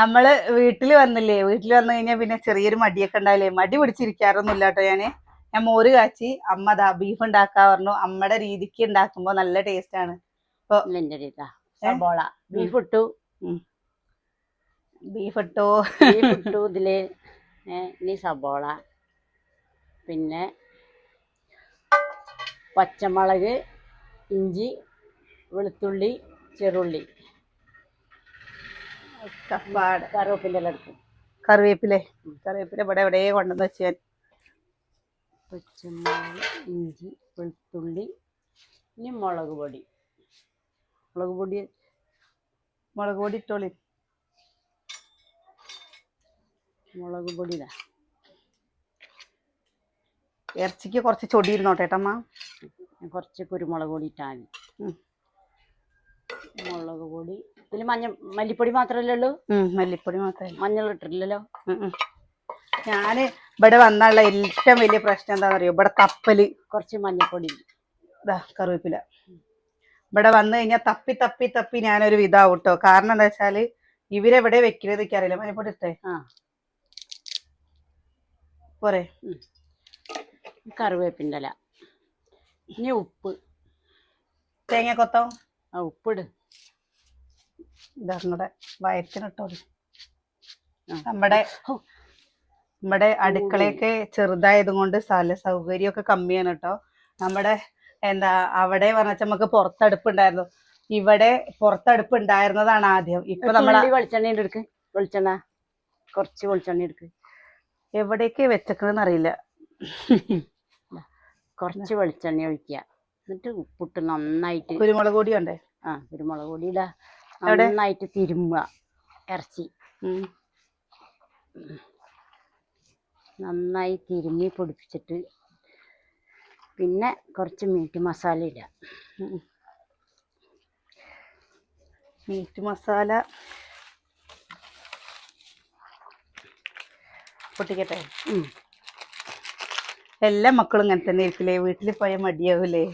നമ്മൾ വീട്ടിൽ വന്നില്ലേ? വീട്ടിൽ വന്നു കഴിഞ്ഞാൽ പിന്നെ ചെറിയൊരു മടിയൊക്കെ ഉണ്ടാവില്ലേ? മടി പിടിച്ചിരിക്കാറൊന്നും ഇല്ല കേട്ടോ ഞാൻ. ഞാൻ മോര് കാച്ചി അമ്മ ദാ ബീഫ് ഉണ്ടാക്കാ പറഞ്ഞു. അമ്മയുടെ രീതിക്ക് ഉണ്ടാക്കുമ്പോ നല്ല ടേസ്റ്റ് ആണ്. സബോള. ബീഫ് ഇട്ടു. ബീഫ് ഇട്ടു. ബീഫ് ഇട്ടു ഇതിൽ. ഇനി സബോള. പിന്നെ പച്ചമുളക് ഇഞ്ചി വെളുത്തുള്ളി ചെറുള്ളി. കപ്പാട്. കറിവേപ്പിന്റെ എല്ലാം എടുക്കും കറിവേപ്പിലെ കറിവേപ്പില ഇവിടെ എവിടെ കൊണ്ടുവന്ന് വെച്ച് ഞാൻ. പച്ചമുളക് ഇഞ്ചി വെളുത്തുള്ളി ഇനി മുളക് പൊടി. മുളക് പൊടി മുളക് പൊടി ഇട്ടോളി. മുളക് പൊടി ഇതാ ഇറച്ചിക്ക് കുറച്ച് ചൊടി ഇരുന്നോട്ടെ ഏട്ടമ്മ. കുറച്ച് കുരുമുളക് പൊടി ഇട്ടാൽ മതി. മുളക് പൊടി ഇതിൽ മഞ്ഞ മല്ലിപ്പൊടി മാത്രല്ലോ ഉള്ളൂ മല്ലിപ്പൊടി മാത്രമേ മഞ്ഞൾ ഇട്ടിട്ടില്ലല്ലോ. ഞാൻ ഇവിടെ വന്നുള്ള ഏറ്റവും വലിയ പ്രശ്നം എന്താണെന്ന് അറിയോ ഇവിടെ തപ്പൽ. കുറച്ച് മഞ്ഞപ്പൊടി. ഇതാ കറിവേപ്പില. ഇവിടെ വന്നു കഴിഞ്ഞാൽ തപ്പി തപ്പി തപ്പി ഞാനൊരു വിധാവും കേട്ടോ കാരണം എന്താ വെച്ചാൽ ഇവരെവിടെ വെക്കരുത് അറിയില്ല മഞ്ഞപ്പൊടി ഇട്ടേ. ആ. പോരെ. കറിവേപ്പിന്റെ ഇല. ഇനി ഉപ്പ്. തേങ്ങ കൊത്തോ ആ ഉപ്പിട്. ഇതാ നിങ്ങളുടെ വയറ്റിനിട്ടോ. നമ്മുടെ നമ്മുടെ അടുക്കളയൊക്കെ ചെറുതായത് കൊണ്ട് സ്ഥല സൗകര്യമൊക്കെ കമ്മിയാണ് കേട്ടോ നമ്മുടെ എന്താ അവിടെ പറഞ്ഞാൽ നമുക്ക് പുറത്തടുപ്പ് ഉണ്ടായിരുന്നു ഇവിടെ പുറത്തടുപ്പ് ഉണ്ടായിരുന്നതാണ് ആദ്യം. ഇപ്പൊ നമ്മൾ തുള്ളി വെളിച്ചെണ്ണ എടുക്ക്. വെളിച്ചെണ്ണ. കുറച്ച് വെളിച്ചെണ്ണ എടുക്ക്. എവിടേക്ക് വെച്ചേക്കണെന്ന് അറിയില്ല. കുറച്ച് വെളിച്ചെണ്ണ ഒഴിക്കുക. എന്നിട്ട് ഉപ്പിട്ട് നന്നായിട്ട് കുരുമുളക് പൊടി ഉണ്ടേ ആ കുരുമുളക് പൊടി എവിടെ? നന്നായിട്ട് തിരുമ്മുക ഇറച്ചി. നന്നായി തിരുമ്മി പൊടിപ്പിച്ചിട്ട് പിന്നെ കുറച്ച് മീറ്റ് മസാല ഇല്ല മീറ്റ് മസാല പൊട്ടിക്കട്ടെ. എല്ലാ മക്കളും ഇങ്ങനെ തന്നെ ഇരിക്കില്ലേ? വീട്ടിൽ പോയ മടിയാവൂലേ?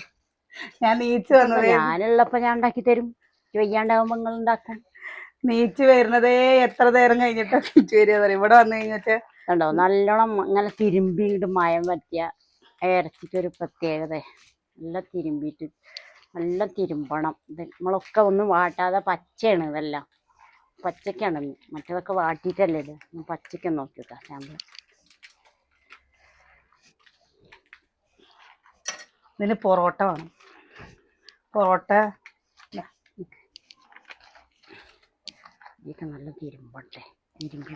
ഞാൻ നീച്ച് വന്നത് ഞാനുള്ളപ്പോ ഞാൻ ഉണ്ടാക്കി തരും. വയ്യാണ്ടാവുമ്പോ നിങ്ങൾ ഉണ്ടാക്കും നീച്ച് വരുന്നതേ എത്ര നേരം കഴിഞ്ഞിട്ടാ നീച്ച് വരിക പറയും ഇവിടെ വന്നു കഴിഞ്ഞിട്ട് കണ്ടോ? നല്ലോണം ഇങ്ങനെ തിരുമ്പിയിട്ട് മയം പറ്റിയ ഇറച്ചിക്കൊരു പ്രത്യേകത. നല്ല തിരുമ്പിയിട്ട് നല്ല തിരുമ്പണം. ഇത് നമ്മളൊക്കെ ഒന്നും വാട്ടാതെ പച്ചയാണ് ഇതെല്ലാം. പച്ചക്കാണ്. മറ്റേതൊക്കെ വാട്ടിയിട്ടല്ലേ ഇത്? പച്ചയ്ക്ക് നോക്കിട്ടാ സാമ്പിൾ ഇതിന് പൊറോട്ട വേണം. പൊറോട്ട ദാ, ഇതൊക്കെ നല്ല തിരുമ്പട്ടെ തിരുമ്പി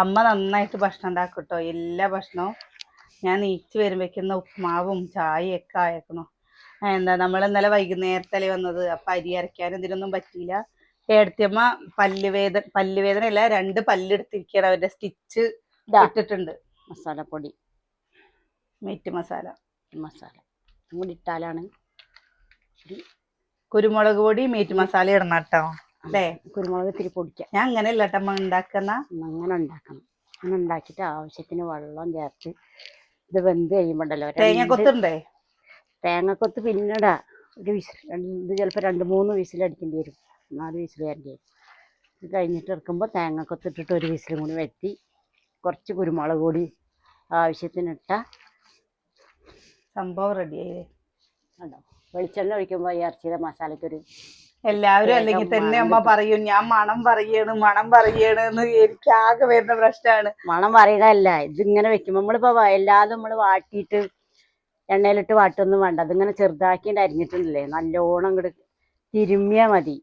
അമ്മ നന്നായിട്ട് ഭക്ഷണം ഉണ്ടാക്കും കേട്ടോ എല്ലാ ഭക്ഷണവും ഞാൻ നീച്ച് വരുമ്പോഴേക്കുന്ന ഉപ്മാവും ചായയും ഒക്കെ ആയക്കണോ എന്താ നമ്മൾ ഇന്നലെ വൈകുന്നേരത്തല്ലേ വന്നത്? അപ്പൊ അരി അരയ്ക്കാനും ഇതിനൊന്നും പറ്റിയില്ല. ഏടത്തിയമ്മ പല്ലുവേദന അല്ല രണ്ട് പല്ലെടുത്തിരിക്കുകയാണ് അവരുടെ സ്റ്റിച്ച് ഇട്ടിട്ടുണ്ട്. മസാലപ്പൊടി. മീറ്റ് മസാല. മസാല. കൂടി ഇട്ടാലാണ്. കുരുമുളക് പൊടി മീറ്റ് മസാല ഇടണം കേട്ടോ. അല്ലേ കുരുമുളക് ഇത്തിരി പൊടിക്കുക ഞാൻ അങ്ങനെ കേട്ടമ്മ ഉണ്ടാക്കുന്ന. അങ്ങനെ ഉണ്ടാക്കണം. അങ്ങനെ ഉണ്ടാക്കിയിട്ട് ആവശ്യത്തിന് വെള്ളം ചേർത്ത് ഇത് വെന്ത് കഴിയുമ്പോണ്ടല്ലോ. തേങ്ങ തേങ്ങക്കൊത്ത് പിന്നിടാ ഒരു വിസിൽ രണ്ട് ഇത് ചിലപ്പോൾ രണ്ട് മൂന്ന് വിസിൽ അടിക്കേണ്ടി വരും. നാല് വിസിൽ വരേണ്ടി വരും. ഇത് കഴിഞ്ഞിട്ട് ഇറക്കുമ്പോൾ തേങ്ങക്കൊത്ത് ഇട്ടിട്ട് ഒരു വിസിലും കൂടി വെത്തി കുറച്ച് കുരുമുളക് കൂടി ആവശ്യത്തിന് ഇട്ട സംഭവം റെഡിയായി വെളിച്ചെണ്ണ ഒഴിക്കുമ്പോൾ ഈ ഇറച്ചിയുടെ മസാലയ്ക്കൊരു എല്ലാവരും അല്ലെങ്കിൽ തന്നെ അമ്മ പറയും ഞാൻ മണം പറയാണ് മണം പറയാണ് എന്ന് എനിക്ക് ആകെ വരുന്ന പ്രശ്നമാണ്. മണം പറയണല്ല ഇതിങ്ങനെ വെക്കും നമ്മളിപ്പോ എല്ലാതും നമ്മൾ വാട്ടിയിട്ട് എണ്ണയിലിട്ട് വാട്ടൊന്നും വേണ്ട. അതിങ്ങനെ ചെറുതാക്കിയിട്ട് അരിഞ്ഞിട്ടുണ്ടല്ലേ നല്ലോണം ഇങ്ങോട്ട് തിരുമ്മിയാ മതി.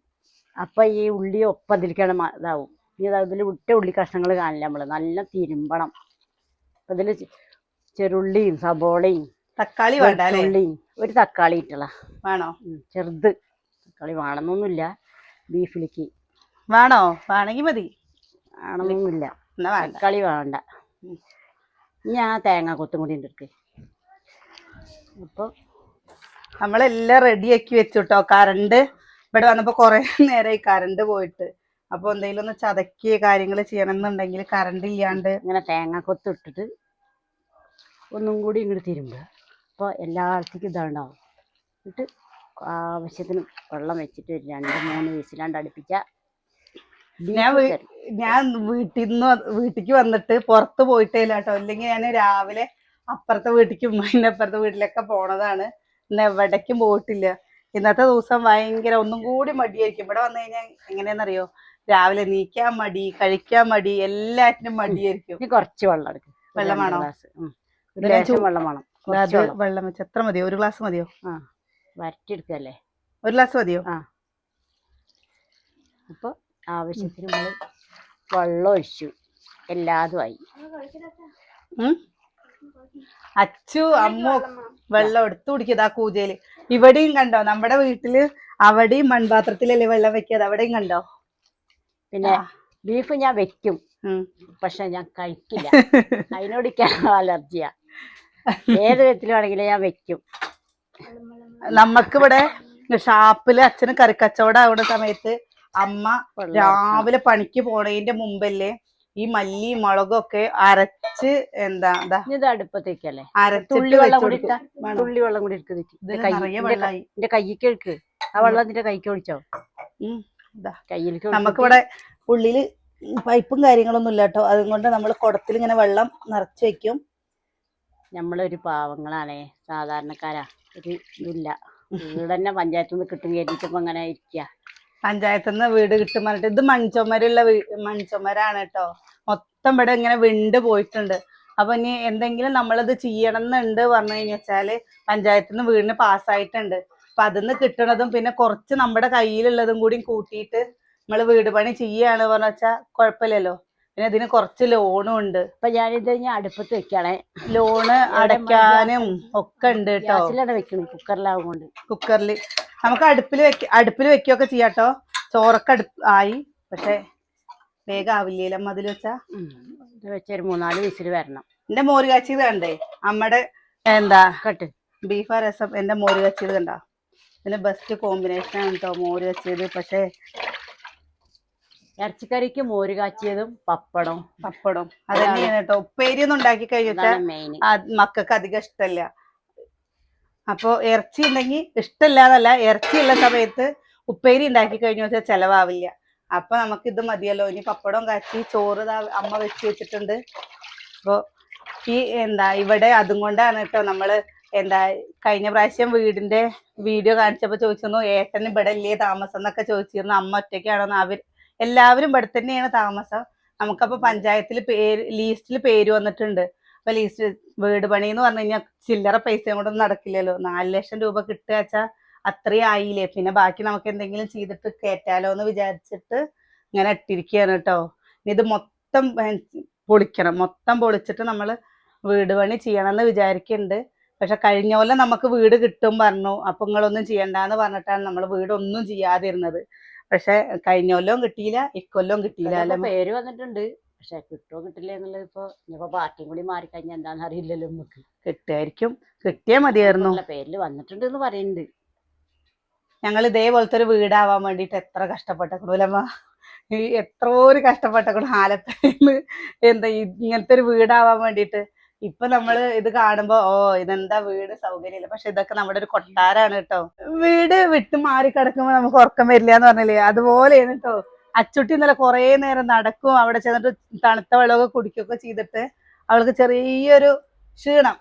അപ്പൊ ഈ ഉള്ളി ഒപ്പം അതിലേക്കാണ് മ- ഇതാവും. ഇനി അതിൽ വിട്ട ഉള്ളി കഷ്ണങ്ങൾ കാണില്ല നമ്മൾ. നല്ല തിരുമ്പണം. അപ്പൊ ഇതിൽ ചെറുള്ളിയും സബോളയും തക്കാളി വേണ്ട ഒരു തക്കാളി ഇട്ടള വേണോ? ചെറുത്. തക്കാളി വേണമെന്നൊന്നുമില്ല ബീഫിലേക്ക്. വേണോ? വേണമെങ്കിൽ മതി. വേണമെന്നൊന്നുമില്ല. എന്നാ വേണ്ട. തക്കാളി വേണ്ട. ഞാൻ തേങ്ങ കൊത്തും കൂടി ഉണ്ട് എടുക്ക് അപ്പോൾ നമ്മളെല്ലാം റെഡിയാക്കി വെച്ചു കേട്ടോ കറണ്ട് ഇവിടെ വന്നപ്പോൾ കുറേ നേരമായി കറണ്ട് പോയിട്ട്. അപ്പോൾ എന്തെങ്കിലും ഒന്ന് ചതക്കിയ കാര്യങ്ങൾ ചെയ്യണമെന്നുണ്ടെങ്കിൽ കറണ്ട് ഇല്ലാണ്ട് ഇങ്ങനെ തേങ്ങ കൊത്തിട്ടിട്ട് ഒന്നും കൂടി ഇങ്ങോട്ട് തിരുമ്പുക. അപ്പോൾ എല്ലായിടത്തേക്കും ഇതാണ്ടാവും. എന്നിട്ട് ആവശ്യത്തിന് വെള്ളം വെച്ചിട്ട് ഒരു രണ്ട് മൂന്ന് വിസിലാണ്ട് അടുപ്പിച്ച ഞാൻ ഞാൻ വീട്ടിൽ നിന്ന് വീട്ടിക്ക് വന്നിട്ട് പുറത്ത് പോയിട്ടേ ഇല്ല കേട്ടോ അല്ലെങ്കിൽ ഞാൻ രാവിലെ അപ്പുറത്തെ വീട്ടിക്കും പിന്നെ അപ്പുറത്തെ വീട്ടിലൊക്കെ പോണതാണ്. ഇന്ന് എവിടേക്കും പോയിട്ടില്ല. ഇന്നത്തെ ദിവസം ഭയങ്കര ഒന്നും കൂടി മടിയായിരിക്കും. ഇവിടെ വന്നു കഴിഞ്ഞാൽ എങ്ങനെയാണെന്നറിയോ രാവിലെ നീക്കാൻ മടി കഴിക്കാൻ മടി എല്ലാറ്റിനും മടിയായിരിക്കും. കുറച്ച് വെള്ളം എടുക്കും. വെള്ളം വേണോ? വെള്ളം വേണം. വെള്ളം. വെച്ച് എത്ര മതിയോ? ഒരു ഗ്ലാസ് മതിയോ? വരട്ടിയെടുക്കല്ലേ? ഒരു ഗ്ലാസ് മതിയോ? ആ. അപ്പൊ ആവശ്യത്തിന് നമ്മൾ വെള്ളം ഒഴിച്ചു. എല്ലാതും ആയി. അച്ചു അമ്മു വെള്ളം എടുത്തു കുടിക്കുക ആ കൂജയിൽ. ഇവിടെയും കണ്ടോ? നമ്മുടെ വീട്ടിൽ അവിടെയും മൺപാത്രത്തിലല്ലേ വെള്ളം വെക്കിയത്? അവിടെയും കണ്ടോ? പിന്നെ ബീഫ് ഞാൻ വെക്കും. പക്ഷെ ഞാൻ കഴിക്കില്ല. അതിനോട് അലർജിയാ. ഏത് വിധത്തിലാണെങ്കിലും ഞാൻ വെക്കും. നമുക്കിവിടെ ഷാപ്പിൽ അച്ഛന് കറിക്കച്ചവടം ആവുന്ന സമയത്ത് അമ്മ രാവിലെ പണിക്ക് പോണതിന്റെ മുമ്പല്ലേ ഈ മല്ലി മുളകും ഒക്കെ അരച്ച് എന്താ അടുപ്പത്തേക്കല്ലേ ഇത് തുള്ളി വെള്ളം കൂടി തുള്ളി വെള്ളം കൂടി എന്റെ കൈക്ക് എടുക്ക്. ആ വെള്ളം നിന്റെ കൈക്ക് ഒഴിച്ചോ. കയ്യിലേക്ക് നമുക്കിവിടെ ഉള്ളിൽ പൈപ്പും കാര്യങ്ങളൊന്നും ഇല്ല കേട്ടോ. അതുകൊണ്ട് നമ്മൾ കുടത്തിൽ ഇങ്ങനെ വെള്ളം നിറച്ച് വെക്കും. നമ്മളൊരു പാവങ്ങളാണേ സാധാരണക്കാരാ. ഒരു ഇതില്ല. വീട് തന്നെ പഞ്ചായത്തിൽ നിന്ന് കിട്ടും കരുതിട്ടപ്പോ അങ്ങനെ ഇരിക്കുക പഞ്ചായത്തിൽ നിന്ന് വീട് കിട്ടും പറഞ്ഞിട്ട് ഇത് മൺചുമരുള്ള മൺചുമരാണ് കേട്ടോ മൊത്തം ഇവിടെ ഇങ്ങനെ വിണ്ട് പോയിട്ടുണ്ട്. അപ്പൊ ഇനി എന്തെങ്കിലും നമ്മളിത് ചെയ്യണം എന്നുണ്ട് പറഞ്ഞു കഴിഞ്ഞു വെച്ചാൽ പഞ്ചായത്തിൽ നിന്ന് വീടിന് പാസ്സായിട്ടുണ്ട്. അപ്പൊ അതിന്ന് കിട്ടണതും പിന്നെ കുറച്ച് നമ്മുടെ കയ്യിലുള്ളതും കൂടി കൂട്ടിയിട്ട് നമ്മൾ വീട് പണി ചെയ്യാണ് പറഞ്ഞു വെച്ചാൽ കുഴപ്പമില്ലല്ലോ. പിന്നെ ഇതിന് കുറച്ച് ലോണും ഉണ്ട്. അപ്പൊ ഞാനിത് ഞാൻ അടുപ്പത്ത് വെക്കണേ. ലോണ് അടയ്ക്കാനും ഒക്കെ ഉണ്ട് കേട്ടോ ഗ്യാസിലാണ് വെക്കുന്നത് കുക്കറിലാവും കൊണ്ട് കുക്കറിൽ നമുക്ക് അടുപ്പിൽ വെക്ക അടുപ്പിൽ വെക്കുകയൊക്കെ ചെയ്യാട്ടോ ചോറൊക്കെ അടുപ്പ് ആയി. പക്ഷെ വേഗം ആവില്ലേ അമ്മ അതിൽ വെച്ചാ. ഇത് വെച്ച് ഒരു മൂന്നാൽ വിസിൽ വരണം. എന്റെ മോര് കാച്ചിയത് കണ്ടേ? അമ്മയുടെ എന്താ? കട്ട്. ബീഫ് രസം. എന്റെ മോര് കാച്ചിയത് കണ്ടോ? ഇതിന് ബെസ്റ്റ് കോമ്പിനേഷൻ ആണ് കേട്ടോ മോര് കാച്ചിയത്. പക്ഷെ ഇറച്ചിക്കറിക്ക് മോര് കാച്ചിയതും പപ്പടവും. പപ്പടം അത് തന്നെയാണ് കേട്ടോ ഉപ്പേരി ഒന്നും ഉണ്ടാക്കി കഴിഞ്ഞാൽ മക്കൾക്ക് അധികം ഇഷ്ടമല്ല അപ്പോ ഇറച്ചി ഉണ്ടെങ്കിൽ ഇഷ്ടമില്ലാന്നല്ല ഇറച്ചി ഉള്ള സമയത്ത് ഉപ്പേരി ഉണ്ടാക്കി കഴിഞ്ഞു വെച്ചാൽ ചെലവാവില്ല. അപ്പൊ നമുക്ക് ഇത് മതിയല്ലോ. ഇനി പപ്പടം കാച്ചി ചോറ് അമ്മ വെച്ച് വെച്ചിട്ടുണ്ട്. അപ്പോ ഈ എന്താ ഇവിടെ അതും കൊണ്ടാണ് കേട്ടോ നമ്മൾ എന്താ കഴിഞ്ഞ പ്രാവശ്യം വീടിന്റെ വീഡിയോ കാണിച്ചപ്പോ ചോദിച്ചിരുന്നു ഏട്ടൻ ഇവിടെ ഇല്ലേ? താമസം എന്നൊക്കെ ചോദിച്ചിരുന്നു. അമ്മ ഒറ്റയ്ക്കാണോന്ന് അവർ എല്ലാവരും ഇവിടെ തന്നെയാണ് താമസം. നമുക്കപ്പോ പഞ്ചായത്തിൽ പേര് ലീസ്റ്റിൽ പേര് വന്നിട്ടുണ്ട്. അപ്പൊ ലീസ്റ്റ് വീട് പണി എന്ന് പറഞ്ഞു കഴിഞ്ഞാൽ ചില്ലറ പൈസയും കൂടെ ഒന്നും നടക്കില്ലല്ലോ. നാല് ലക്ഷം രൂപ കിട്ടുക വെച്ചാൽ അത്രയും ആയില്ലേ. പിന്നെ ബാക്കി നമുക്ക് എന്തെങ്കിലും ചെയ്തിട്ട് കയറ്റാലോ എന്ന് വിചാരിച്ചിട്ട് ഇങ്ങനെ ഇട്ടിരിക്കുകയാണ് കേട്ടോ. ഇനി ഇത് മൊത്തം പൊളിക്കണം. മൊത്തം പൊളിച്ചിട്ട് നമ്മൾ വീട് പണി ചെയ്യണമെന്ന് വിചാരിക്കുന്നുണ്ട് പക്ഷെ കഴിഞ്ഞ പോലെ നമുക്ക് വീട് കിട്ടും പറഞ്ഞു. അപ്പൊ നിങ്ങളൊന്നും ചെയ്യണ്ടെന്ന് പറഞ്ഞിട്ടാണ് നമ്മൾ വീടൊന്നും ചെയ്യാതിരുന്നത്. പക്ഷെ കഴിഞ്ഞ കൊല്ലവും കിട്ടിയില്ല ഇക്കൊല്ലവും കിട്ടിയില്ല പേര് വന്നിട്ടുണ്ട്. പക്ഷെ കിട്ടുമോ കിട്ടില്ല എന്നുള്ളത് ഇപ്പൊ ഇനിയിപ്പോ പാർട്ടിയും കൂടി മാറിക്കഴിഞ്ഞാൽ എന്താണെന്ന് അറിയില്ലല്ലോ നമുക്ക്. കിട്ടുമായിരിക്കും. കിട്ടിയാൽ മതിയായിരുന്നു. പേരിൽ വന്നിട്ടുണ്ട് എന്ന് പറയുന്നുണ്ട്. ഞങ്ങൾ ഇതേപോലത്തെ ഒരു വീടാവാൻ വേണ്ടിയിട്ട് എത്ര കഷ്ടപ്പെട്ടക്കണൂലമ്മ ഈ എത്രോര് കഷ്ടപ്പെട്ടക്കണു ആലപ്പുഴയിൽ. എന്താ ഇങ്ങനത്തെ ഒരു വീടാവാൻ വേണ്ടിയിട്ട് ഇപ്പൊ നമ്മൾ ഇത് കാണുമ്പോ ഓ ഇതെന്താ വീട്? സൗകര്യമില്ല. പക്ഷെ ഇതൊക്കെ നമ്മുടെ ഒരു കൊട്ടാരാണ് കേട്ടോ. വീട് വിട്ടു മാറി കിടക്കുമ്പോ നമുക്ക് ഉറക്കം വരില്ല എന്ന് പറഞ്ഞില്ലേ? അതുപോലെയാണ് കേട്ടോ. അച്ചുട്ടി ഇന്നലെ കുറെ നേരം നടക്കും അവിടെ ചെന്നിട്ട് തണുത്ത വെള്ളമൊക്കെ കുടിക്കുകയൊക്കെ ചെയ്തിട്ട് അവൾക്ക് ചെറിയൊരു ക്ഷീണം.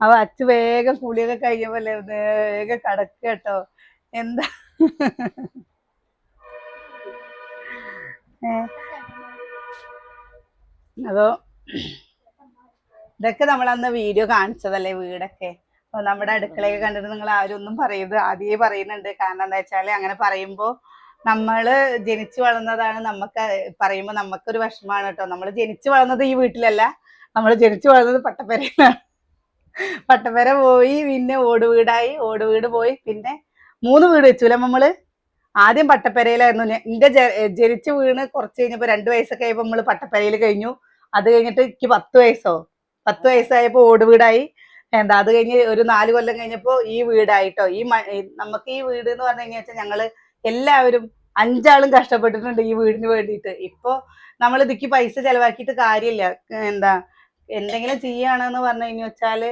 അവ അച്ചു വേഗം കുളിയൊക്കെ കഴിഞ്ഞപ്പോ അല്ലേ വേഗം കിടക്കുക കേട്ടോ. എന്താ? ഏ. ഇതൊക്കെ നമ്മൾ അന്ന് വീഡിയോ കാണിച്ചതല്ലേ വീടൊക്കെ? അപ്പൊ നമ്മുടെ അടുക്കളയൊക്കെ കണ്ടിട്ട് നിങ്ങൾ ആരും ഒന്നും പറയുന്നത് ആദ്യമേ പറയുന്നുണ്ട്. കാരണം എന്താ വെച്ചാൽ അങ്ങനെ പറയുമ്പോ നമ്മൾ ജനിച്ചു വളർന്നതാണ് നമുക്ക് പറയുമ്പോ നമുക്കൊരു വിഷമാണ് കേട്ടോ. നമ്മൾ ജനിച്ചു വളർന്നത് ഈ വീട്ടിലല്ല. നമ്മൾ ജനിച്ചു വളർന്നത് പട്ടപ്പരയിലാണ്. പട്ടപ്പര പോയി പിന്നെ ഓട് വീടായി ഓട് വീട് പോയി പിന്നെ മൂന്ന് വീട് വെച്ചുല്ലേ നമ്മൾ? ആദ്യം പട്ടപ്പരയിലായിരുന്നു. എന്റെ ജനിച്ചു വീണ് കുറച്ച് കഴിഞ്ഞപ്പോ രണ്ടു വയസ്സൊക്കെ ആയപ്പോ നമ്മൾ പട്ടപ്പരയിൽ കഴിഞ്ഞു. അത് കഴിഞ്ഞിട്ട് എനിക്ക് പത്ത് വയസ്സോ? പത്ത് വയസ്സായപ്പോ ഓട് വീടായി. എന്താ അത് കഴിഞ്ഞ് ഒരു നാല് കൊല്ലം കഴിഞ്ഞപ്പോ ഈ വീടായിട്ടോ. ഈ നമുക്ക് ഈ വീട് എന്ന് പറഞ്ഞു കഴിഞ്ഞാൽ ഞങ്ങൾ എല്ലാവരും അഞ്ചാളും കഷ്ടപ്പെട്ടിട്ടുണ്ട് ഈ വീടിന് വേണ്ടിയിട്ട്. ഇപ്പോ നമ്മൾ ഇതിക്ക് പൈസ ചെലവാക്കിയിട്ട് കാര്യമില്ല എന്താ എന്തെങ്കിലും ചെയ്യാണെന്ന് പറഞ്ഞു കഴിഞ്ഞു വെച്ചാൽ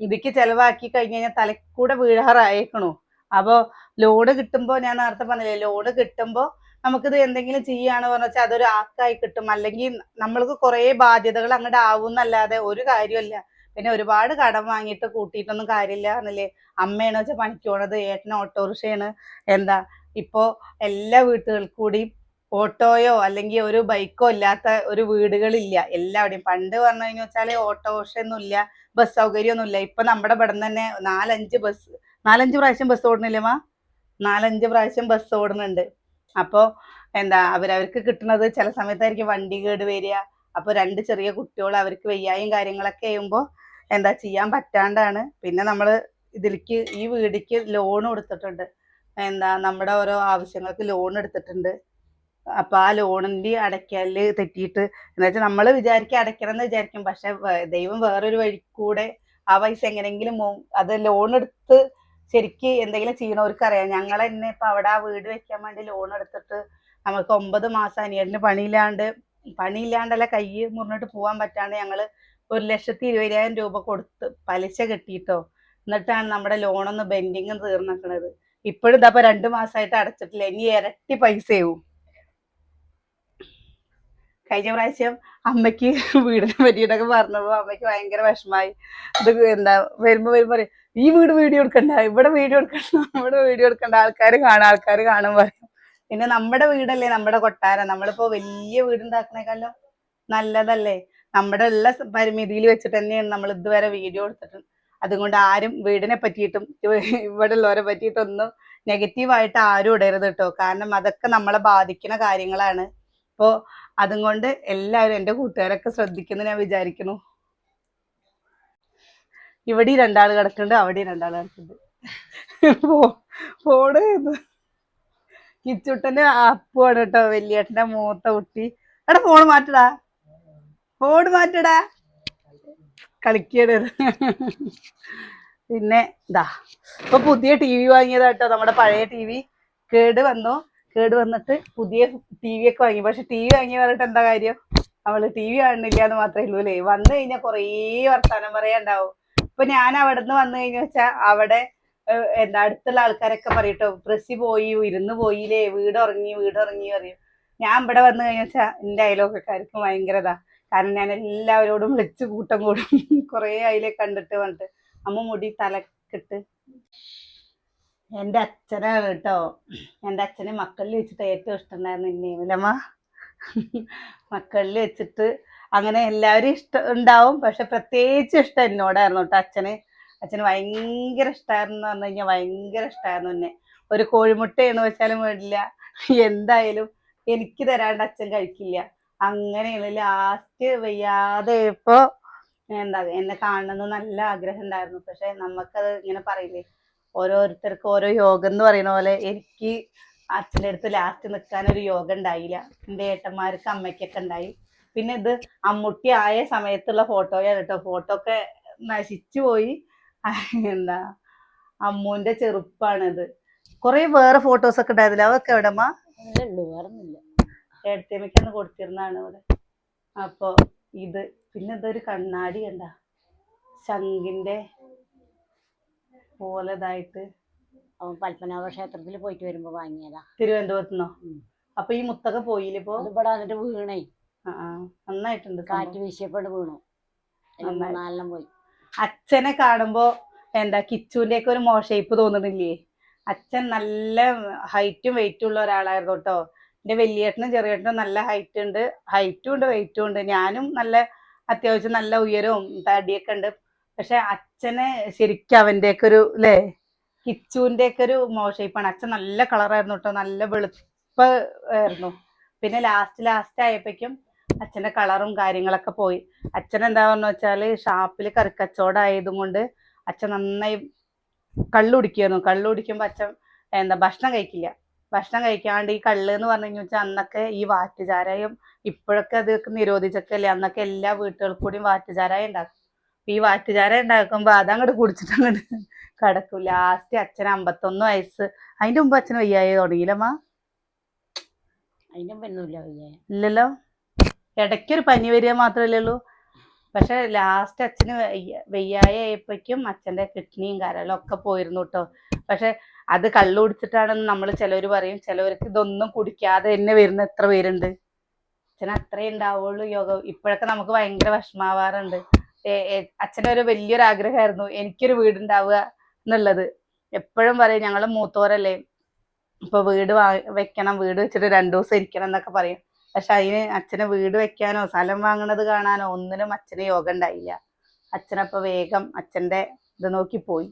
ഇതിക്ക് ചെലവാക്കി കഴിഞ്ഞു കഴിഞ്ഞാൽ തലക്കൂടെ വീഴാറായേക്കണു. അപ്പോ ലോണ് കിട്ടുമ്പോ ഞാൻ നേരത്തെ പറഞ്ഞില്ലേ ലോഡ് കിട്ടുമ്പോ നമുക്കിത് എന്തെങ്കിലും ചെയ്യുകയാണെന്ന് പറഞ്ഞാൽ അതൊരു ആക്കായി കിട്ടും. അല്ലെങ്കിൽ നമ്മൾക്ക് കുറേ ബാധ്യതകൾ അങ്ങോട്ട് ആവുന്നല്ലാതെ ഒരു കാര്യമല്ല പിന്നെ ഒരുപാട് കടം വാങ്ങിയിട്ട് കൂട്ടിയിട്ടൊന്നും കാര്യമില്ല എന്നല്ലേ? അമ്മയാണ് വെച്ചാൽ പണിക്ക് പോണത്? ഏട്ടന് ഓട്ടോറിക്ഷയാണ്. എന്താ? ഇപ്പോ എല്ലാ വീട്ടുകൾക്കും കൂടി ഓട്ടോയോ അല്ലെങ്കിൽ ഒരു ബൈക്കോ ഇല്ലാത്ത ഒരു വീടുകളില്ല. എല്ലാവിടെയും. പണ്ട് പറഞ്ഞു കഴിഞ്ഞു വെച്ചാൽ ഓട്ടോറിക്ഷ ഒന്നും ഇല്ല ബസ് സൗകര്യമൊന്നുമില്ല. ഇപ്പൊ നമ്മുടെ ഇവിടെ തന്നെ നാലഞ്ച് ബസ് നാലഞ്ച് പ്രാവശ്യം ബസ് ഓടുന്നില്ലേ മാ? നാലഞ്ച് പ്രാവശ്യം ബസ് ഓടുന്നുണ്ട്. അപ്പോൾ എന്താ അവരവർക്ക് കിട്ടുന്നത് ചില സമയത്തായിരിക്കും വണ്ടി കേട് വരിക. അപ്പോൾ രണ്ട് ചെറിയ കുട്ടികൾ അവർക്ക് വയ്യായും കാര്യങ്ങളൊക്കെ ചെയ്യുമ്പോൾ എന്താ ചെയ്യാൻ പറ്റാണ്ടാണ്. പിന്നെ നമ്മൾ ഇതിലേക്ക് ഈ വീടിക്ക് ലോൺ കൊടുത്തിട്ടുണ്ട്. എന്താ നമ്മുടെ ഓരോ ആവശ്യങ്ങൾക്ക് ലോൺ എടുത്തിട്ടുണ്ട്. അപ്പൊ ആ ലോണിന്റെ അടയ്ക്കൽ തെറ്റിയിട്ട് എന്നുവെച്ചാൽ നമ്മൾ വിചാരിക്കുക അടയ്ക്കണം എന്ന് വിചാരിക്കും. പക്ഷെ ദൈവം വേറൊരു വഴി കൂടെ ആ പൈസ എങ്ങനെയെങ്കിലും അത് ലോൺ എടുത്ത് ശരിക്ക് എന്തെങ്കിലും ചെയ്യണവർക്ക് അറിയാം ഞങ്ങൾ തന്നെ ഇപ്പൊ അവിടെ ആ വീട് വെക്കാൻ വേണ്ടി ലോൺ എടുത്തിട്ട് നമുക്ക് ഒമ്പത് മാസം അനിയന് പണിയില്ലാണ്ട് പണിയില്ലാണ്ടല്ല കൈ മുറിഞ്ഞിട്ട് പോകാൻ പറ്റാണ്ട് ഞങ്ങൾ ഒരു ലക്ഷത്തി ഇരുപതിനായിരം രൂപ കൊടുത്ത് പലിശ കിട്ടിയിട്ടോ എന്നിട്ടാണ് നമ്മുടെ ലോണൊന്ന് ബെൻഡിങ് തീർന്നിക്കണത്. ഇപ്പോഴും ഇതപ്പോ രണ്ടു മാസമായിട്ട് അടച്ചിട്ടില്ല. ഇനി ഇരട്ടി പൈസയാവും. കഴിഞ്ഞ പ്രാവശ്യം അമ്മയ്ക്ക് വീടിനെ പറ്റിയിട്ടൊക്കെ പറഞ്ഞപ്പോ അമ്മയ്ക്ക് ഭയങ്കര വിഷമായി ഇത് എന്താ വരുമ്പോ വരുമ്പോ പറയും ഈ വീട് വീഡിയോ എടുക്കണ്ട ഇവിടെ വീഡിയോ എടുക്കണ്ട നമ്മുടെ വീഡിയോ എടുക്കണ്ട ആൾക്കാർ കാണാം ആൾക്കാർ കാണും പറയും. പിന്നെ നമ്മുടെ വീടല്ലേ നമ്മുടെ കൊട്ടാരം. നമ്മളിപ്പോ വലിയ വീടുണ്ടാക്കണേക്കാളും നല്ലതല്ലേ? നമ്മുടെ എല്ലാ പരിമിതിയിൽ വെച്ചിട്ട് തന്നെയാണ് നമ്മൾ ഇതുവരെ വീഡിയോ എടുത്തിട്ട്. അതുകൊണ്ട് ആരും വീടിനെ പറ്റിയിട്ടും ഇവിടെ ഉള്ളവരെ പറ്റിയിട്ടൊന്നും നെഗറ്റീവായിട്ട് ആരും ഇടരുത് കേട്ടോ. കാരണം അതൊക്കെ നമ്മളെ ബാധിക്കുന്ന കാര്യങ്ങളാണ്. അപ്പോ അതും കൊണ്ട് എല്ലാവരും എന്റെ കൂട്ടുകാരൊക്കെ ശ്രദ്ധിക്കുന്നു ഞാൻ വിചാരിക്കുന്നു. ഇവിടെ രണ്ടാൾ കിടക്കുന്നുണ്ട് അവിടെ രണ്ടാൾ കിടക്കുന്നുണ്ട്. ഫോണ് കിച്ചുട്ടന്റെ അപ്പുവാണ് കേട്ടോ വലിയേട്ടന്റെ മൂത്ത കുട്ടി. എടാ ഫോൺ മാറ്റടാ. ഫോൺ മാറ്റടാ. കളിക്കണത് പിന്നെ ഇതാ ഇപ്പൊ പുതിയ ടി വി വാങ്ങിയതാട്ടോ നമ്മുടെ പഴയ ടി വി കേട് വന്നു. കേട് വന്നിട്ട് പുതിയ ടി വി ഒക്കെ വാങ്ങി. പക്ഷെ ടി വി വാങ്ങി പറഞ്ഞിട്ട് എന്താ കാര്യം? അവൾ ടി വി കാണുന്നില്ല എന്ന് മാത്രമേ ഉള്ളൂ അല്ലേ? വന്നു കഴിഞ്ഞാൽ കുറേ വർത്താനം പറയാണ്ടാവും ഇപ്പൊ ഞാൻ അവിടെ നിന്ന് വന്നു കഴിഞ്ഞ വെച്ചാ അവിടെ എന്താ അടുത്തുള്ള ആൾക്കാരൊക്കെ പറയട്ടോ പ്രസി പോയി ഇരുന്ന് പോയില്ലേ? വീട് ഉറങ്ങി വീട് ഉറങ്ങി പറയും. ഞാൻ ഇവിടെ വന്നു കഴിഞ്ഞ വെച്ചാ എന്റെ അയലോക്കാർക്ക് ഭയങ്കര ഇതാ. കാരണം ഞാൻ എല്ലാവരോടും വിളിച്ച് കൂട്ടം കൂടും. കുറേ അയിലെ കണ്ടിട്ട് വന്നിട്ട് അമ്മ മുടി തലക്കിട്ട്. എന്റെ അച്ഛനാണ് കേട്ടോ. എന്റെ അച്ഛന് മക്കളിൽ വെച്ചിട്ട് ഏറ്റവും ഇഷ്ടമുണ്ടായിരുന്നു എന്നെയുമല്ലമ്മ മക്കളിൽ വെച്ചിട്ട് അങ്ങനെ എല്ലാവരും ഇഷ്ടം ഉണ്ടാവും. പക്ഷെ പ്രത്യേകിച്ച് ഇഷ്ടം എന്നോടായിരുന്നു കേട്ടോ അച്ഛന്. അച്ഛന് ഭയങ്കര ഇഷ്ടമായിരുന്നു എന്ന് പറഞ്ഞു കഴിഞ്ഞാൽ ഭയങ്കര ഇഷ്ടമായിരുന്നു എന്നെ. ഒരു എന്ന് വെച്ചാലും വേണ്ടില്ല. എന്തായാലും എനിക്ക് തരാണ്ട് അച്ഛൻ കഴിക്കില്ല. അങ്ങനെയാണ് ലാസ്റ്റ് വയ്യാതെ ഇപ്പോ എന്താ എന്നെ കാണണമെന്ന് നല്ല ആഗ്രഹം ഉണ്ടായിരുന്നു. പക്ഷെ നമുക്കത് ഇങ്ങനെ പറയില്ലേ? ഓരോരുത്തർക്ക് ഓരോ യോഗം എന്ന് പറയുന്ന പോലെ എനിക്ക് അച്ഛന്റെ അടുത്ത് ലാസ്റ്റ് നിൽക്കാൻ ഒരു യോഗം ഉണ്ടായില്ല. എന്റെ ഏട്ടന്മാർക്ക് അമ്മയ്ക്കൊക്കെ ഉണ്ടായി. പിന്നെ ഇത് അമ്മുട്ടി ആയ സമയത്തുള്ള ഫോട്ടോയാണ് കേട്ടോ. ഫോട്ടോ ഒക്കെ നശിച്ചു പോയി. എന്താ? അമ്മൂന്റെ ചെറുപ്പാണിത് കുറെ വേറെ ഫോട്ടോസ് ഒക്കെ ഉണ്ടായിരുന്നില്ല? അതൊക്കെ എവിടെമ്മ? അതേ കൊടുത്തിരുന്നാണ് ഇവിടെ. അപ്പൊ ഇത് പിന്നെ ഇതൊരു കണ്ണാടി കണ്ട. ശംഖിന്റെ പോലെ ഇതായിട്ട് അവൻ പത്മനാഭ ക്ഷേത്രത്തിൽ പോയിട്ട് വരുമ്പോ വാങ്ങിയതാ. തിരുവനന്തപുരത്ത് നിന്നോ ഉം. അപ്പൊ ഈ മുത്തൊക്കെ പോയില്ലേ ഇപ്പൊ? ഇവിടെ വന്നിട്ട് വീണേ. നന്നായിട്ടുണ്ട്. കാറ്റ് വീശിയപ്പോഴ് വീണു. നാലെല്ലാം. മൂന്നാലെണ്ണം പോയി. അച്ഛനെ കാണുമ്പോ എന്താ കിച്ചുവിന്റെ ഒക്കെ ഒരു മോഷേപ്പ് തോന്നുന്നില്ലേ? അച്ഛൻ നല്ല ഹൈറ്റും വെയിറ്റും ഉള്ള ഒരാളായിരുന്നു കേട്ടോ. എന്റെ വലിയേട്ടനും ചെറിയേട്ടനും നല്ല ഹൈറ്റ് ഉണ്ട്. ഹൈറ്റും ഉണ്ട് വെയിറ്റും ഉണ്ട്. ഞാനും നല്ല അത്യാവശ്യം നല്ല ഉയരവും തടിയൊക്കെ ഉണ്ട്. പക്ഷെ അച്ഛനെ ശരിക്കും അവന്റെ ഒക്കെ ഒരു അല്ലേ കിച്ചുവിന്റെ ഒക്കെ ഒരു മോഷേപ്പാണ് അച്ഛൻ നല്ല കളറായിരുന്നു കേട്ടോ. നല്ല വെളുപ്പ് ആയിരുന്നു പിന്നെ ലാസ്റ്റ് ലാസ്റ്റ് ആയപ്പോഴേക്കും അച്ഛന്റെ കളറും കാര്യങ്ങളൊക്കെ പോയി. അച്ഛൻ എന്താ പറഞ്ഞു വെച്ചാൽ ഷാപ്പിൽ കറിക്കച്ചവടമായതും കൊണ്ട് അച്ഛൻ നന്നായി കള്ളു കുടിക്കുമായിരുന്നു കള്ളു കുടിക്കുമ്പോ അച്ഛൻ എന്താ ഭക്ഷണം കഴിക്കില്ല. ഭക്ഷണം കഴിക്കാണ്ട് ഈ കള്ള് എന്ന് പറഞ്ഞു വെച്ചാൽ അന്നൊക്കെ ഈ വാറ്റുചാരായം ഇപ്പോഴൊക്കെ അതൊക്കെ നിരോധിച്ചൊക്കെയല്ലേ? അന്നൊക്കെ എല്ലാ വീട്ടുകൾക്കൂടിയും വാറ്റുചാരായ ഉണ്ടാക്കും. ഈ വാറ്റുചാര ഉണ്ടാക്കുമ്പോ അതങ്ങോട്ട് കുടിച്ചിട്ട് അങ്ങോട്ട് കിടക്കും. ലാസ്റ്റ് അച്ഛൻ അമ്പത്തൊന്ന് വയസ്സ്. അതിന്റെ മുമ്പ് അച്ഛൻ വയ്യായി തുടങ്ങിയില്ലമ്മ? അതിന്റെ ഇല്ലല്ലോ? ഇടയ്ക്കൊരു പനി വരിക മാത്രമല്ലേ ഉള്ളൂ. പക്ഷെ ലാസ്റ്റ് അച്ഛന് വെയ്യായ വയ്യായ ആയപ്പോഴേക്കും അച്ഛന്റെ കിഡ്നിയും കരളും ഒക്കെ പോയിരുന്നു കേട്ടോ പക്ഷെ അത് കള്ളു കുടിച്ചിട്ടാണെന്ന് നമ്മൾ ചിലവർ പറയും. ചിലവർക്ക് ഇതൊന്നും കുടിക്കാതെ തന്നെ വരുന്ന എത്ര പേരുണ്ട്. അച്ഛൻ അത്രേ ഉണ്ടാവുള്ളൂ യോഗ. ഇപ്പോഴൊക്കെ നമുക്ക് ഭയങ്കര വിഷമാവാറുണ്ട്. അച്ഛന്റെ ഒരു വലിയൊരു ആഗ്രഹമായിരുന്നു. എനിക്കൊരു വീടുണ്ടാവുക എന്നുള്ളത്. എപ്പോഴും പറയും ഞങ്ങൾ മൂത്തോരല്ലേ. ഇപ്പൊ വീട് വാ വെക്കണം. വീട് വെച്ചിട്ട് രണ്ടു ദിവസം ഇരിക്കണം എന്നൊക്കെ പറയും. പക്ഷെ അതിന് അച്ഛന് വീട് വെക്കാനോ സ്ഥലം വാങ്ങണത് കാണാനോ ഒന്നിനും അച്ഛന് യോഗം ഉണ്ടായില്ല. അച്ഛനപ്പൊ വേഗം അച്ഛന്റെ ഇത് നോക്കി പോയി.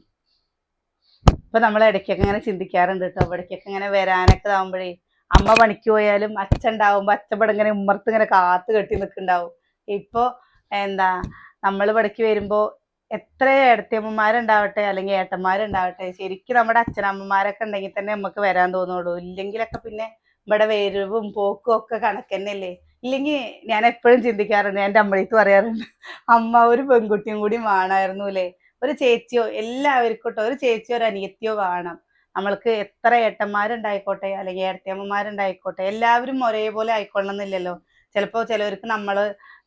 ഇപ്പൊ നമ്മൾ ഇടയ്ക്കൊക്കെ ഇങ്ങനെ ചിന്തിക്കാറുണ്ട് കേട്ടോ. ഇവിടേക്കൊക്കെ ഇങ്ങനെ വരാനൊക്കെ ആവുമ്പോഴേ അമ്മ പണിക്ക് പോയാലും അച്ഛൻ ഉണ്ടാവുമ്പോ അച്ഛൻ ഇങ്ങനെ ഉമ്മർത്ത് ഇങ്ങനെ കാത്തു കെട്ടി നിൽക്കുന്നുണ്ടാവും. ഇപ്പൊ എന്താ നമ്മൾ ഇവിടേക്ക് വരുമ്പോ എത്ര ഏടത്തിയമ്മമാരുണ്ടാവട്ടെ അല്ലെങ്കിൽ ഏട്ടന്മാരുണ്ടാവട്ടെ ശരിക്കും നമ്മുടെ അച്ഛനമ്മമാരൊക്കെ ഉണ്ടെങ്കിൽ തന്നെ നമുക്ക് വരാൻ തോന്നുള്ളൂ. ഇല്ലെങ്കിലൊക്കെ പിന്നെ ഇവിടെ വരവും പോക്കും ഒക്കെ കണക്കന്നെയല്ലേ ഇല്ലെങ്കിൽ ഞാൻ എപ്പോഴും ചിന്തിക്കാറുണ്ട് എന്റെ അമ്മയത്ത് പറയാറുണ്ട് അമ്മ ഒരു പെൺകുട്ടിയും കൂടി വേണമായിരുന്നു അല്ലേ? ഒരു ചേച്ചിയോ എല്ലാവർക്കും കേട്ടോ ഒരു ചേച്ചിയോ ഒരു അനിയത്തിയോ വേണം. നമ്മൾക്ക് എത്ര ഏട്ടന്മാരുണ്ടായിക്കോട്ടെ അല്ലെങ്കിൽ ഏട്ടത്തിയമ്മമാരുണ്ടായിക്കോട്ടെ എല്ലാവരും ഒരേപോലെ ആയിക്കൊള്ളണമെന്നില്ലല്ലോ ചിലപ്പോൾ ചിലവർക്ക് നമ്മൾ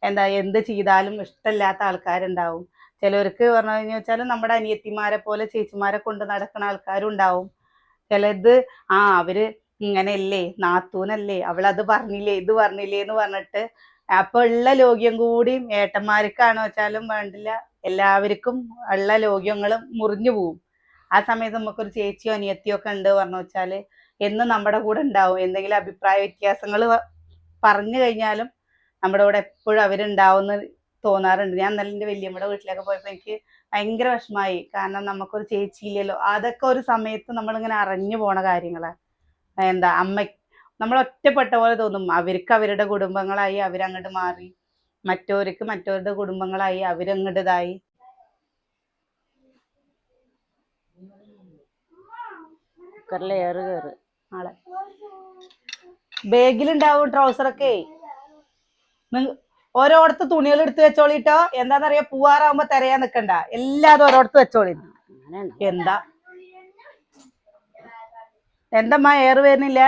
എന്താ എന്ത് ചെയ്താലും ഇഷ്ടമില്ലാത്ത ആൾക്കാരുണ്ടാവും. ചിലർക്ക് പറഞ്ഞു കഴിഞ്ഞാൽ വെച്ചാൽ നമ്മുടെ അനിയത്തിമാരെ പോലെ ചേച്ചിമാരെ കൊണ്ട് നടക്കുന്ന ആൾക്കാരും ഉണ്ടാവും. ചിലത് ആ അവർ ഇങ്ങനെയല്ലേ നാത്തൂനല്ലേ അവളത് പറഞ്ഞില്ലേ ഇത് പറഞ്ഞില്ലേ എന്ന് പറഞ്ഞിട്ട് അപ്പൊ ഉള്ള ലോക്യം കൂടിയും ഏട്ടന്മാർക്കാണോ വെച്ചാലും വേണ്ടില്ല. എല്ലാവർക്കും ഉള്ള ലോഗ്യങ്ങളും മുറിഞ്ഞു പോവും. ആ സമയത്ത് നമുക്കൊരു ചേച്ചിയോ അനിയത്തിയോ ഒക്കെ ഉണ്ട് പറഞ്ഞു വെച്ചാൽ എന്നും നമ്മുടെ കൂടെ ഉണ്ടാവും. എന്തെങ്കിലും അഭിപ്രായ വ്യത്യാസങ്ങൾ പറഞ്ഞു കഴിഞ്ഞാലും നമ്മുടെ കൂടെ എപ്പോഴും അവരുണ്ടാവുമെന്ന് തോന്നാറുണ്ട്. ഞാൻ ഇന്നലെ എന്റെ വല്യമ്മയുടെ വീട്ടിലൊക്കെ പോയപ്പോൾ എനിക്ക് ഭയങ്കര വിഷമായി കാരണം നമുക്കൊരു ചേച്ചിയില്ലല്ലോ അതൊക്കെ ഒരു സമയത്ത് നമ്മളിങ്ങനെ അറിഞ്ഞു പോണ കാര്യങ്ങളാ. എന്താ അമ്മ നമ്മൾ ഒറ്റപ്പെട്ട പോലെ തോന്നും. അവർക്ക് അവരുടെ കുടുംബങ്ങളായി അവരങ്ങോട്ട് മാറി. മറ്റവർക്ക് മറ്റവരുടെ കുടുംബങ്ങളായി അവരങ്ങോട്ട് ഇതായി. കുക്കറിൽ ഏറ് കയറ്. ആളെ. ബാഗിലുണ്ടാവും ട്രൗസറൊക്കെ. ഓരോടത്ത് തുണികൾ എടുത്ത് വെച്ചോളിട്ടോ. എന്താന്നറിയാ? പൂവാറാവുമ്പോ തിരയാൻ നിക്കണ്ട. എല്ലാതും ഓരോടത്ത് വെച്ചോളി എന്താ എന്താ? എന്തമ്മ ഏറ് വരുന്നില്ല?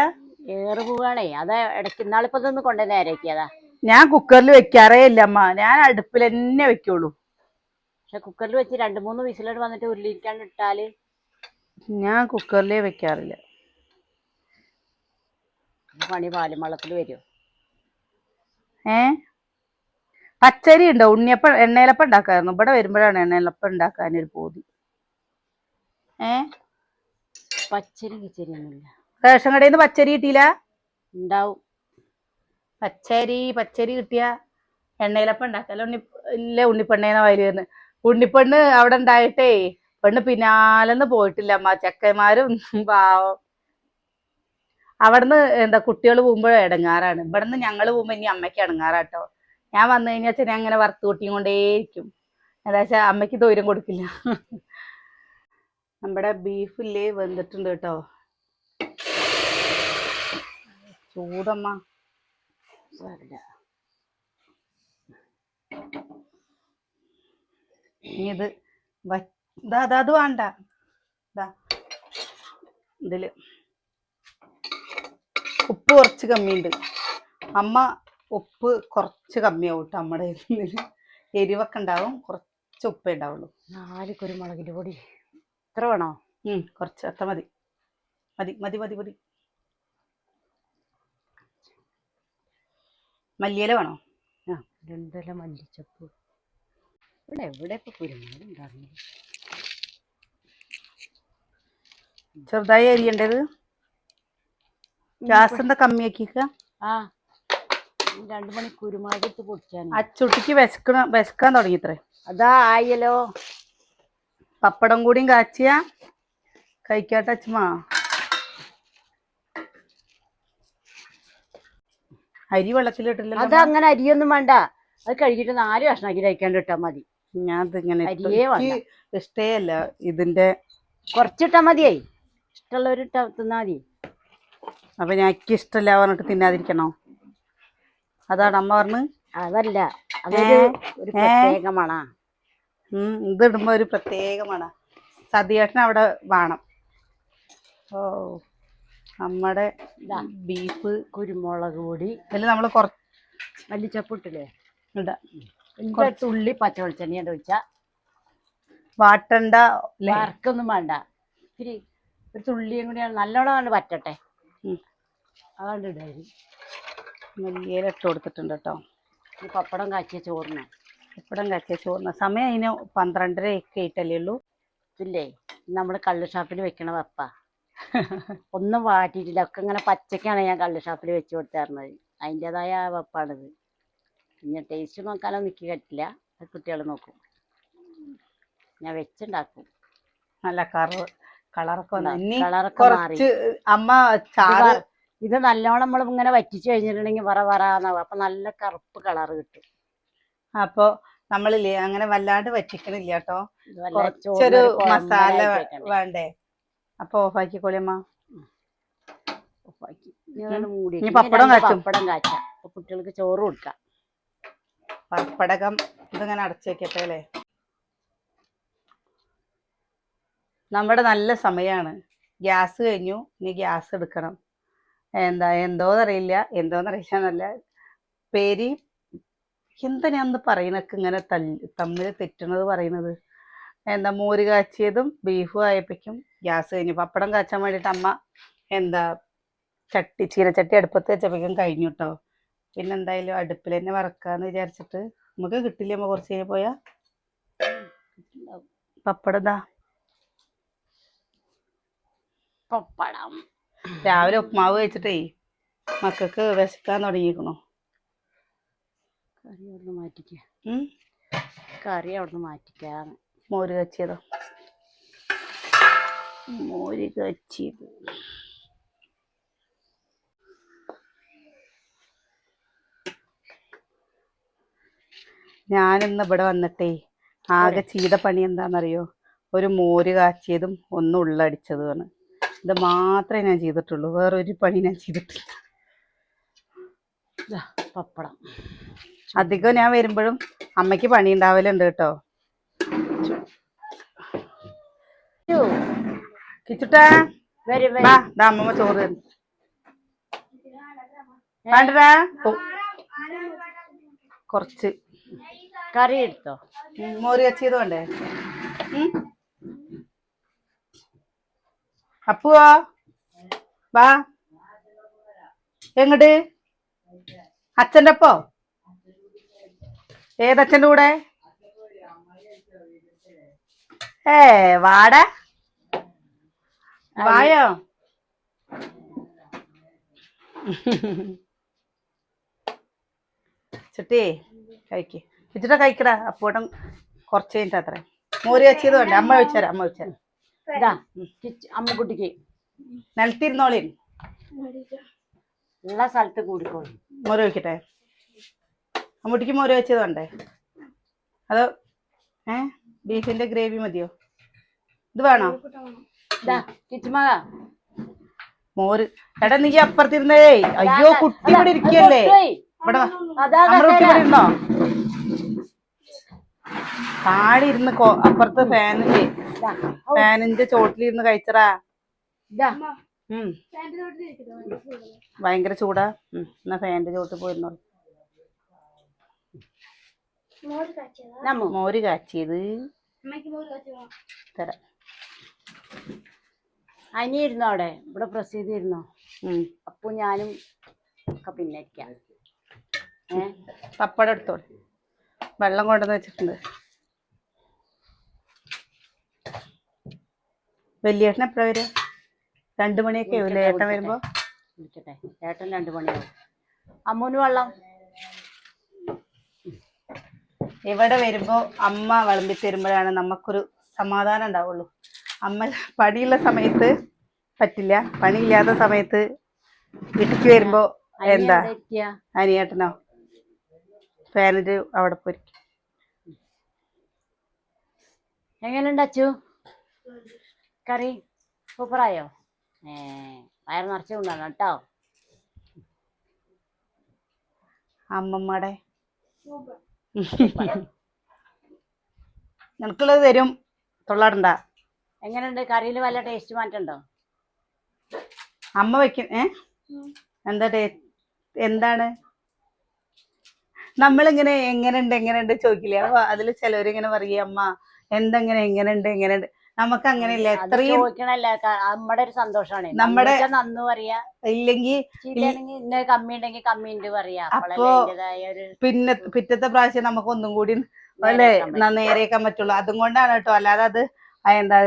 ഏറ് പോവാണേ. അതാ ഇടയ്ക്ക് ഇന്നാളിപ്പോ ഇതൊന്ന് കൊണ്ടു നേരേക്കിയതാ ഞാൻ കുക്കറിൽ വെക്കാറേ ഇല്ല അമ്മ. ഞാൻ അടുപ്പിൽ തന്നെ വെക്കുള്ളൂ. പക്ഷെ കുക്കറിൽ വെച്ച് രണ്ട് മൂന്ന് വിസിലോട് വന്നിട്ട് ഉരുളിരിക്കാണ്ട് ഇട്ടാൽ? ഞാൻ കുക്കറിലേ വെക്കാറില്ല. പണി പാലും വെള്ളത്തിൽ വരും. ഏ? പച്ചരി ഉണ്ടോ? ഉണ്ണിയപ്പം എണ്ണയിലപ്പം ഉണ്ടാക്കായിരുന്നു. ഇവിടെ വരുമ്പോഴാണ് എണ്ണയിലപ്പം ഉണ്ടാക്കാൻ ഒരു പോതി. ഏ? പച്ചരി കിച്ചരി ഒന്നുമില്ല. റേഷൻ കടയിൽ നിന്ന് പച്ചരി കിട്ടിയില്ല? ഉണ്ടാവും. പച്ചരി പച്ചരി കിട്ടിയ എണ്ണയിലപ്പം ഉണ്ടാക്കാല്ല ഉണ്ണി ഇല്ല ഉണ്ണിപ്പെണ്ണേന്ന വയലു വരുന്നത് ഉണ്ണിപ്പെണ്ണ് അവിടെ ഉണ്ടായിട്ടേ പെണ്ണ് പിന്നാലെന്ന് പോയിട്ടില്ല. അമ്മ ചെക്കന്മാരും പാവം. അവിടുന്ന് എന്താ കുട്ടികൾ പോകുമ്പോൾ ഇടങ്ങാറാണ്. ഇവിടുന്ന് ഞങ്ങൾ പോകുമ്പോൾ ഇനി അമ്മയ്ക്ക് ഇടങ്ങാറാട്ടോ. ഞാൻ വന്നു കഴിഞ്ഞാൽ ചെറിയ അങ്ങനെ വറുത്ത് കൂട്ടിയും കൊണ്ടേയിരിക്കും എന്താ വെച്ചാൽ അമ്മയ്ക്ക് ദൂരം കൊടുക്കില്ല. നമ്മുടെ ബീഫില്ലേ വെന്തിട്ടുണ്ട് കേട്ടോ. ചൂടമ്മ. ഇനി ഇത് വേണ്ട. ഇതിൽ. ഉപ്പ് കുറച്ച് കമ്മിയുണ്ട്. അമ്മ ഉപ്പ് കുറച്ച് കമ്മിയാവും കേട്ടോ അമ്മയുടെ ഇതിൽ എരിവൊക്കെ ഉണ്ടാവും കുറച്ച് ഉപ്പേ ഉണ്ടാവുള്ളൂ. നാല് കുരുമുളകിന്റെ പൊടി. ഇത്ര വേണോ? കുറച്ച് അത്ര മതി. മതി മതി മതി മതി. മല്ലിയില വേണോ? ആ രണ്ടില മല്ലിച്ചപ്പ്. ഇവിടെ എവിടെ ഇപ്പൊ കുരുമുളക് ചെറുതായി അരിയേണ്ടത്? ഗ്യാസ് എന്താ കമ്മിയാക്കിക്ക ആ ഈ മണി കുരുമുളക് ഇട്ട് പൊടിച്ചാണ് അച്ചുട്ടിക്ക് വിശക്കണ വിശക്കാൻ തുടങ്ങിത്രേ. അതാ ആയല്ലോ. പപ്പടം കൂടിയും കാച്ചിയ. കഴിക്കാട്ടെ അച്ഛമാ അരി വെള്ളത്തിലിട്ടില്ല അത് അങ്ങനെ അരിയൊന്നും വേണ്ട. അത് കഴുകിയിട്ട് നാല് കഷ്ണാക്കി കഴിക്കാണ്ട് ഇട്ടാ മതി. ഞാൻ ഇതിങ്ങനെ. അരിയേ. ഇഷ്ടേ അല്ല ഇതിന്റെ കുറച്ചിട്ടാ മതിയായി. ഇഷ്ടമുള്ളവരിട്ടാ തിന്നാ മതി. അപ്പൊ ഞാൻ എനിക്ക് ഇഷ്ടമല്ല പറഞ്ഞിട്ട് തിന്നാതിരിക്കണോ? അതാണ് അമ്മ പറഞ്ഞു. അതല്ല അതൊരു ഒരു പ്രത്യേക മണ ഉം ഇതിടുമ്പോ ഒരു പ്രത്യേകമാണ്. സതിയേട്ടൻ അവിടെ വേണം. ഓ നമ്മുടെ ബീഫ് കുരുമുളക് പൊടി. ഇതിൽ നമ്മൾ കുറച്ച് മല്ലിച്ചപ്പ് ഇട്ടില്ലേ ഇടാം തുള്ളി പച്ച വെളിച്ചെണ്ണ ഒഴിച്ചാ? വാട്ടണ്ട അല്ലേ വറക്കൊന്നും വേണ്ട. ഇത്തിരി ഒരു തുള്ളിയും കൂടി നല്ലോണം കണ്ട് അതുകൊണ്ട് ഇടായി മല്ലിയില ഇട്ട് കൊടുത്തിട്ടുണ്ട് കേട്ടോ പപ്പടം കാച്ചിയ ചോറിന്. പപ്പടം കാച്ചിയ ചോറിന്. സമയം അതിന് പന്ത്രണ്ടര ഒക്കെ ആയിട്ടല്ലേ ഉള്ളൂ. ഇല്ലേ നമ്മൾ കള്ള് ഷാപ്പിൽ വെക്കണ പപ്പ. ഒന്നും വാട്ടിയിട്ടില്ല. ഒക്കെ ഇങ്ങനെ പച്ചക്കാണ് ഞാൻ കള്ള് ഷാപ്പിൽ വെച്ച് കൊടുത്തായിരുന്നത് അതിന്റെതായ പപ്പാണിത്. പിന്നെ ടേസ്റ്റ് നോക്കാനോ നിൽക്കി പറ്റില്ല. അത് കുട്ടികൾ നോക്കും. ഞാൻ വെച്ചുണ്ടാക്കും. നല്ല കറ് കളറൊക്കെ ഇനി കളറൊക്കെ മാറി. അമ്മ ചാറ് ഇത് നല്ലോണം നമ്മൾ ഇങ്ങനെ വറ്റിച്ച് കഴിഞ്ഞിട്ടുണ്ടെങ്കിൽ വറ വറാന്നാവും അപ്പൊ നല്ല കറുപ്പ് കളർ കിട്ടും. അപ്പൊ നമ്മളില്ലേ അങ്ങനെ വല്ലാണ്ട് വറ്റിക്കണില്ല കേട്ടോ. കുറച്ചൊരു മസാല. വേണ്ടേ? അപ്പൊ ഓഫാക്കിക്കോളി അമ്മ. ഉപ്പാക്കി. ഇനി അതൊന്ന് മൂടി പപ്പടം കാച്ചും. പപ്പടം കാച്ചാം. കുട്ടികൾക്ക് ചോറ് കൊടുക്കാം. പപ്പടകം ഇതിങ്ങനെ അടച്ചു വെക്കട്ടെ അല്ലേ? നമ്മുടെ നല്ല സമയമാണ് ഗ്യാസ് കഴിഞ്ഞു. ഇനി ഗ്യാസ് എടുക്കണം. എന്താ എന്തോന്നറിയില്ല എന്തോന്നറിയില്ല പേര് എന്താ ഞാൻ പറയണക്ക് ഇങ്ങനെ തല്ലി തമ്മിൽ തെറ്റണത് പറയുന്നത്? എന്താ മോര് കാച്ചിയതും ബീഫും ആയപ്പോഴേക്കും ഗ്യാസ് കഴിഞ്ഞു. പപ്പടം കാച്ചാൻ വേണ്ടിട്ട് അമ്മ എന്താ ചട്ടി ചീരച്ചട്ടി അടുപ്പത്ത് വെച്ചപ്പോഴേക്കും കഴിഞ്ഞു കേട്ടോ പിന്നെ എന്തായാലും അടുപ്പിൽ തന്നെ വറക്കാന്ന് വിചാരിച്ചിട്ട് നമുക്ക് കിട്ടില്ല അമ്മ? കുറച്ച് കഴിഞ്ഞ് പോയാ? പപ്പടം ഇതാ. പപ്പടം. രാവിലെ ഉപ്മാവ് കഴിച്ചിട്ടേ മക്കൾക്ക് വിശക്കാൻ തുടങ്ങിയിരിക്കണോ കറി അവിടുന്ന് മാറ്റിക്ക. കറി അവിടുന്ന് മാറ്റിക്കാന്ന്. മോര് കച്ചിയതോ? മോര് കച്ചിയത്. ഞാനിന്ന് ഇവിടെ വന്നിട്ടേ ആകെ ചെയ്ത പണി എന്താണെന്നറിയോ ഒരു മോര് കാച്ചിയതും ഒന്ന് ഉള്ളടിച്ചതുമാണ്. ഇത് മാത്രമേ ഞാൻ ചെയ്തിട്ടുള്ളൂ. വേറൊരു പണി ഞാൻ ചെയ്തിട്ടില്ല. പപ്പടം. അധികം ഞാൻ വരുമ്പോഴും അമ്മയ്ക്ക് പണി ഉണ്ടാവലുണ്ട് കേട്ടോ. കിച്ചുട്ടാ അമ്മമ്മ ചോറ് വേണ്ടടാ? കുറച്ച്. കറി എടുത്തോ? മോര് കച്ചിയത് വേണ്ടേ? അപ്പുവോ? വാ. എങ്ങട്? അച്ഛന്റെ അപ്പോ ഏതച്ഛന്റെ കൂടെ? ഏ വാട. വായോ. ചുട്ടി കഴിക്ക്. വെച്ചിട്ടാ കഴിക്കടാ. അപ്പോട്ടം കുറച്ച് കഴിഞ്ഞിട്ട് അത്ര. മോര് കച്ചിയത് വേണ്ട അമ്മ വെച്ചുതരാം അമ്മ വെച്ചുതരാം ഇതാ അമ്മുക്കുട്ടിക്ക്. നിലത്തിരുന്നോളി. ഉള്ള സ്ഥലത്ത് കൂടിക്കോളും. മോര് വെക്കട്ടെ? അമ്മുട്ടിക്ക് മോര് വെച്ചത് വേണ്ടേ? അതോ ഏ? ബീഫിന്റെ ഗ്രേവി മതിയോ? ഇത് വേണോ? ഇതാ കിച്ചുമക മോര്. എടാ നീ അപ്പുറത്തിരുന്നേ. അയ്യോ കുട്ടി ഇവിടെ ഇരിക്കല്ലേ ഇവിടെ അതാ നമ്മുടെ കുട്ടി കസേര. ഇവിടെ ഇരുന്നോ? താഴെ ഇരുന്ന് അപ്പുറത്ത് ഫാനില്ലേ ഫാനിന്റെ ചോട്ടിലിരുന്ന് കഴിച്ചറാ ഭയങ്കര ചൂടാ. എന്നാ ഫാനിന്റെ ചോട്ടിൽ പോയിരുന്നോ മോര് കാച്ചിയത്. തരാം. അനി ഇരുന്നോ അവിടെ? ഇവിടെ പ്രസീതി ഇരുന്നോ ഉം. അപ്പൊ ഞാനും ഒക്കെ പിന്നെ പപ്പടം എടുത്തോളൂ. വെള്ളം കൊണ്ടുവന്ന് വെച്ചിട്ടുണ്ട്. വലിയേട്ടൻ എപ്പോഴാ വരിക? രണ്ടു മണിയൊക്കെ ആവില്ലേ ഏട്ടൻ വരുമ്പോ? വിളിക്കട്ടെ. ഏട്ടൻ രണ്ടു മണിയാവും. അമ്മൂന് വെള്ളം. ഇവിടെ വരുമ്പോ അമ്മ വിളമ്പി തരുമ്പോഴാണ് നമുക്കൊരു സമാധാനം ഉണ്ടാവുള്ളൂ. അമ്മ പണിയുള്ള സമയത്ത് പറ്റില്ല. പണിയില്ലാത്ത സമയത്ത് വീട്ടിക്ക് വരുമ്പോ എന്താ? അനിയേട്ടനോ? ഫാനിട്ട് അവിടെ പോയി എങ്ങനെയുണ്ട് അച്ചു? കറി സൂപ്പറായോ? ഏ വയർ നിറച്ച് കൊണ്ടാണ് കേട്ടോ. അമ്മമ്മടെ. നിനക്കുള്ളത് തരും. തൊള്ളാടണ്ട. എങ്ങനെയുണ്ട്? കറിയിൽ വല്ല ടേസ്റ്റ് മാറ്റണ്ടോ? അമ്മ വെക്കും. ഏ? എന്താ ടേ എന്താണ്? നമ്മളിങ്ങനെ എങ്ങനെയുണ്ട് എങ്ങനെയുണ്ട് ചോദിക്കില്ലേ? അപ്പൊ അതിൽ ചിലവരിങ്ങനെ പറയും അമ്മ എന്തെങ്ങനെ എങ്ങനെയുണ്ട് എങ്ങനെയുണ്ട്? നമുക്ക് അങ്ങനെയില്ല എത്രയും നമ്മുടെ ഒരു സന്തോഷമാണ് നമ്മുടെ- നന്നു പറയാ. ഇല്ലെങ്കിൽ ഇന്ന കമ്മി ഉണ്ടെങ്കിൽ കമ്മി ഉണ്ട് പറയാ. അപ്പോ പിന്നെ പിറ്റത്തെ പ്രാവശ്യം നമുക്ക് ഒന്നും കൂടി അല്ലെ നേരെയൊക്കാൻ പറ്റുള്ളൂ. അതും കൊണ്ടാണ് കേട്ടോ. അല്ലാതെ അത് എന്താ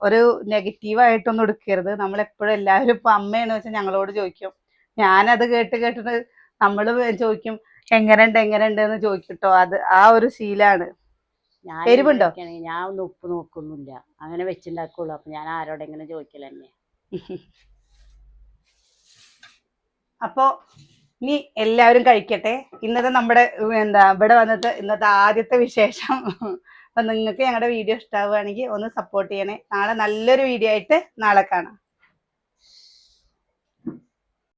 ഒരു നെഗറ്റീവ് ആയിട്ടൊന്നും എടുക്കരുത്. നമ്മൾ എപ്പോഴും എല്ലാവരും ഇപ്പൊ അമ്മയെന്ന് വെച്ചാൽ ഞങ്ങളോട് ചോദിക്കും. ഞാനത് കേട്ട് കേട്ടിട്ട് നമ്മൾ ചോദിക്കും എങ്ങനെയുണ്ട് എങ്ങനെയുണ്ട് എന്ന് ചോദിക്കട്ടോ അത് ആ ഒരു ശീലാണ്. ഞാൻ എരിവുണ്ടോ? ഞാൻ ഒന്നും ഉപ്പ് നോക്കൊന്നുമില്ല. അങ്ങനെ വെച്ചുണ്ടാക്കുള്ളൂ. അപ്പൊ ഞാൻ ആരോടെങ്കിലും ചോദിക്കല തന്നെ അപ്പോ ഇനി എല്ലാവരും കഴിക്കട്ടെ. ഇന്നത്തെ നമ്മുടെ എന്താ ഇവിടെ വന്നിട്ട് ഇന്നത്തെ ആദ്യത്തെ വിശേഷം. അപ്പൊ നിങ്ങൾക്ക് ഞങ്ങളുടെ വീഡിയോ ഇഷ്ടാവുകയാണെങ്കിൽ ഒന്ന് സപ്പോർട്ട് ചെയ്യണേ. നാളെ നല്ലൊരു വീഡിയോ ആയിട്ട് നാളെ കാണാം.